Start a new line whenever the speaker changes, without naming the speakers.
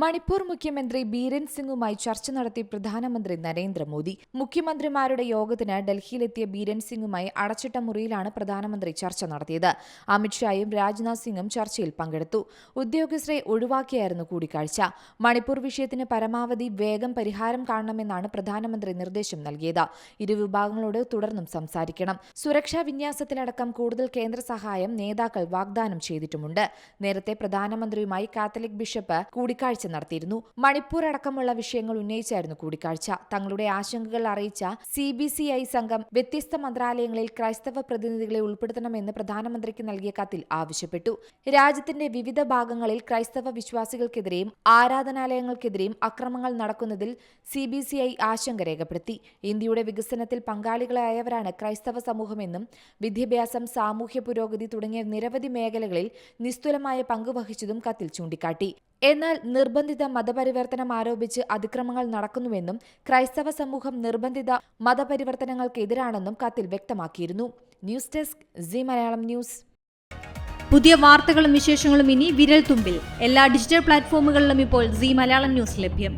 മണിപ്പൂർ മുഖ്യമന്ത്രി ബീരൻ സിംഗുമായി ചർച്ച നടത്തി പ്രധാനമന്ത്രി നരേന്ദ്രമോദി. മുഖ്യമന്ത്രിമാരുടെ യോഗത്തിന് ഡൽഹിയിലെത്തിയ ബീരൻ സിംഗുമായി അടച്ചിട്ട മുറിയിലാണ് പ്രധാനമന്ത്രി ചർച്ച നടത്തിയത്. അമിത്ഷായും രാജ്നാഥ് സിംഗും ചർച്ചയിൽ പങ്കെടുത്തു. ഉദ്യോഗസ്ഥരെ ഒഴിവാക്കിയായിരുന്നു കൂടിക്കാഴ്ച. മണിപ്പൂർ വിഷയത്തിന് പരമാവധി വേഗം പരിഹാരം കാണണമെന്നാണ് പ്രധാനമന്ത്രി നിർദ്ദേശം നൽകിയത്. ഇരുവിഭാഗങ്ങളോട് തുടർന്നും സംസാരിക്കണം. സുരക്ഷാ വിന്യാസത്തിലടക്കം കൂടുതൽ കേന്ദ്ര സഹായം നേതാക്കൾ വാഗ്ദാനം ചെയ്തിട്ടുമുണ്ട്. നേരത്തെ പ്രധാനമന്ത്രിയുമായി കാത്തലിക് ബിഷപ്പ് കൂടിക്കാഴ്ച നടത്തിയിരുന്നു. മണിപ്പൂർ അടക്കമുള്ള വിഷയങ്ങൾ ഉന്നയിച്ചായിരുന്നു കൂടിക്കാഴ്ച. തങ്ങളുടെ ആശങ്കകൾ അറിയിച്ച സി ബി സി ഐ സംഘം വ്യത്യസ്ത മന്ത്രാലയങ്ങളിൽ ക്രൈസ്തവ പ്രതിനിധികളെ ഉൾപ്പെടുത്തണമെന്ന് പ്രധാനമന്ത്രിക്ക് നൽകിയ കത്തിൽ ആവശ്യപ്പെട്ടു. രാജ്യത്തിന്റെ വിവിധ ഭാഗങ്ങളിൽ ക്രൈസ്തവ വിശ്വാസികൾക്കെതിരെയും ആരാധനാലയങ്ങൾക്കെതിരെയും അക്രമങ്ങൾ നടക്കുന്നതിൽ സി ബി സി ഐ ആശങ്ക രേഖപ്പെടുത്തി. ഇന്ത്യയുടെ വികസനത്തിൽ പങ്കാളികളായവരാണ് ക്രൈസ്തവ സമൂഹമെന്നും വിദ്യാഭ്യാസം സാമൂഹ്യ പുരോഗതി തുടങ്ങിയ നിരവധി മേഖലകളിൽ നിസ്തുലമായ പങ്കുവഹിച്ചതും കത്തിൽ ചൂണ്ടിക്കാട്ടി. എന്നാൽ നിർബന്ധിത മതപരിവർത്തനം ആരോപിച്ച് അതിക്രമങ്ങൾ നടക്കുന്നുവെന്നും ക്രൈസ്തവ സമൂഹം നിർബന്ധിത മതപരിവർത്തനങ്ങൾക്കെതിരാണെന്നും കത്തിൽ വ്യക്തമാക്കിയിരുന്നു. News desk Zee Malayalam news.
പുതിയ വാർത്തകളും വിശേഷങ്ങളും ഇനി വിരൽ തുമ്പിൽ. എല്ലാ ഡിജിറ്റൽ പ്ലാറ്റ്ഫോമുകളിലും ഇപ്പോൾ സി മലയാളം ന്യൂസ് ലഭ്യം.